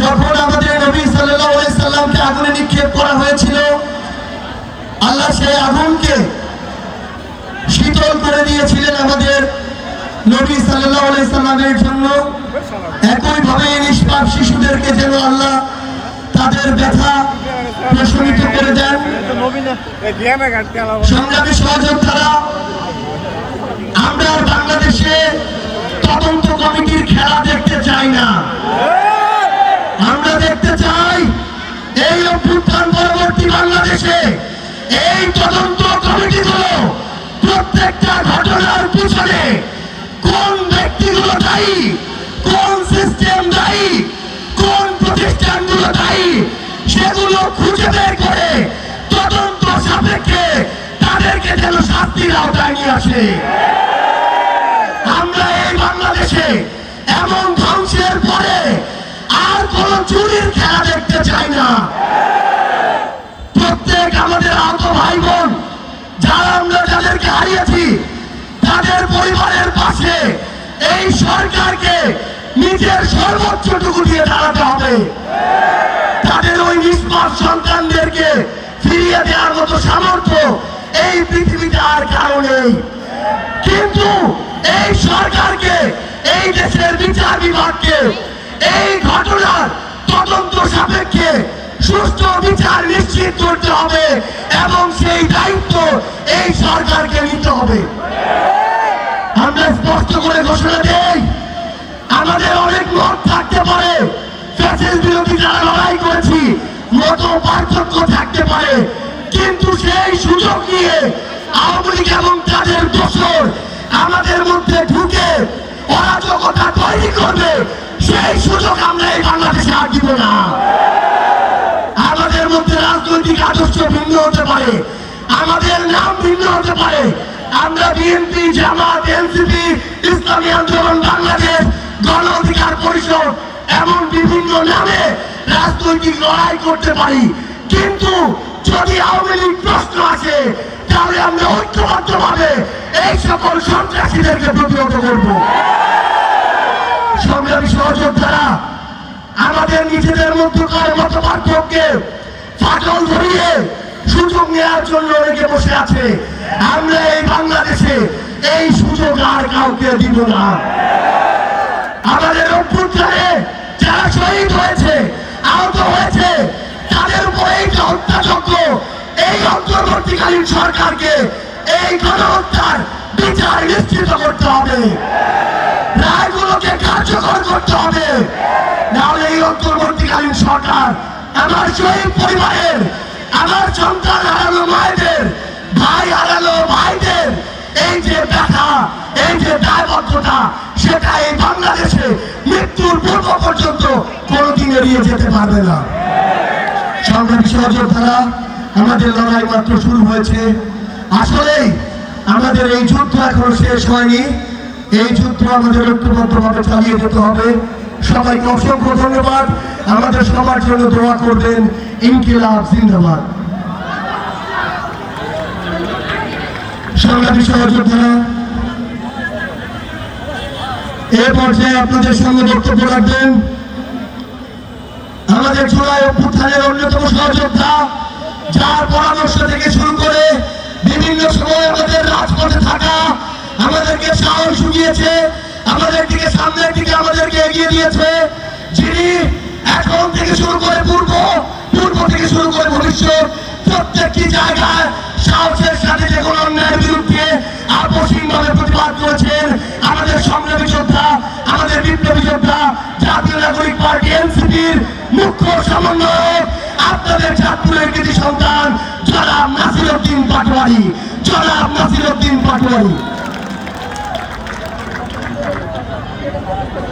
যখন আমাদের নবী সাল্লামকে আগুনে নিক্ষেপ করা হয়েছিল, আল্লাহ সেই আগুনকে শীতল করে দিয়েছিলেন আমাদের নবী সাল্লামের জন্য। একইভাবে নিষ্পাপ শিশুদেরকে যেন আল্লাহ তাদের ব্যথা প্রশমিত করে দেন। সংগ্রামী সহযোদ্ধারা, আমরা বাংলাদেশে তদন্ত কমিটির খেলা দেখতে চাই না। আমরা দেখতে চাই এই অভ্যুত্থান পরবর্তী বাংলাদেশে, এই তদন্ত কমিটিগুলো প্রত্যেকটা ঘটনার পিছনে কোন ব্যক্তিগুলো দায়ী, কোন সিস্টেম দায়ী, কোন প্রতিষ্ঠানগুলো দায়ী, সেগুলো খুঁজে বের করে তদন্ত সাপেক্ষে তাদেরকে যেন শাস্তির আওতায় নিয়ে আসে। আমরা এই বাংলাদেশে এমন ধ্বংসের চুরির খেলা দেখতে চাই না। প্রত্যেক আমাদের আহত ভাই বোন যারা আমরা যাদেরকে হারিয়েছি, তাদের পরিবারের পাশে এই সরকারকে নিজের সর্বোচ্চটুকু দিয়ে দাঁড়াতে হবে। তাদের ওই নিষ্পাপ সন্তানদেরকে ফিরিয়ে দেওয়ার মতো সামর্থ্য এই পৃথিবীতে আর কারও নেই। কিন্তু এই সরকারকে, এই দেশের বিচার বিভাগকে এই ঘটনার তদন্ত সাপেক্ষে সুষ্ঠু বিচার নিশ্চিত করতে হবে এবং সেই দায়িত্ব এই সরকারকে নিতে হবে। আমরা স্পষ্ট করে ঘোষণা দেই, আমাদের অনেক মত থাকতে পারে, ফ্যাসিস বিরোধী যারা লড়াই করেছি মত পার্থক্য থাকতে পারে, কিন্তু সেই সুযোগ নিয়ে আওয়ামী লীগ এবং তাদের দোষর আমাদের মধ্যে ঢুকে অরাজকতা তৈরি সুযোগ আমরা এই বাংলাদেশে আর দিব না। আমাদের মধ্যে রাজনৈতিক আদর্শ ভিন্ন হতে পারে। আমাদের নাম ভিন্ন হতে পারে। আমরা বিএনপি, জামাত, এনসিপি, ইসলামী আন্দোলন, বাংলাদেশ, গণ অধিকার পরিষদ এমন বিভিন্ন নামে রাজনৈতিক লড়াই করতে পারি। কিন্তু যদি আওয়ামী লীগ প্রশ্ন আসে, তাহলে আমরা ঐক্যবদ্ধভাবে এই সকল সন্ত্রাসীদেরকে প্রতিহত করব। সংগ্রামী সহযোদ্ধারা, আমাদের নিজেদের মধ্যকার মত পার্থক্যে ফাটল ধরিয়ে সুযোগ নেওয়ার জন্য অনেকে বসে আছে। আমরা এই বাংলাদেশে এই সুযোগ আর কাউকে দিব না। আমাদের অভ্যুত্থানে যারা শহীদ হয়েছে, আহত হয়েছে, তাদের উপর এই হত্যাযজ্ঞ, এই অন্তর্বর্তীকালীন সরকারকে এই গণহত্যার বিচার নিশ্চিত করতে হবে। কার্যকর করতে হবে। নাহলে এই অন্তর্বর্তীকালীন সরকার আমার শহীদ পরিবারের, আমার সন্তান হারালো মায়েদের, ভাই হারালো ভাইদের, এই যে ব্যথা, এই যে দায়বদ্ধতা, সেটা এই বাংলাদেশে মৃত্যুর পূর্ব পর্যন্ত কোনোদিন এড়িয়ে যেতে পারবে না। সংগ্রামী সহযোদ্ধারা আমাদের লড়াই মাত্র শুরু হয়েছে। আসলেই আমাদের এই যুদ্ধ এখনও শেষ হয়নি। এই যুদ্ধ আমাদের ঐক্যবদ্ধভাবে চালিয়ে যেতে হবে। সবাইকে অসংখ্য ধন্যবাদ। আমাদের সবার জন্য দোয়া করবেন ইনকিলাব জিন্দাবাদ। আপনাদের বক্তব্য অন্যতম যার থেকে শুরু করে বিভিন্ন সময় আমাদের রাজপথে থাকা আমাদেরকে সাহস শুনিয়েছে আমাদের দিকে, সামনের দিকে আমাদেরকে এগিয়ে দিয়েছে। যিনি এখন থেকে শুরু করে পূর্ব পূর্ব থেকে শুরু করে ভবিষ্যৎ প্রত্যেকটি জায়গায় সাহসের সাথে যে কোনো অন্যায়ের বিরুদ্ধে আপসীনভাবে প্রতিবাদ করেছেন আমাদের সংগ্রামী যোদ্ধা, আমাদের বিপ্লবী যোদ্ধা, জাতীয় নাগরিক পার্টি, এনসিপির মুখ্য সমন্বয়ক, আপনাদের চাঁদপুরের কৃতি সন্তান জনাব নাসির উদ্দিন পাটোয়ারি, জনাব নাসির উদ্দিন পাটোয়ারি। Thank you.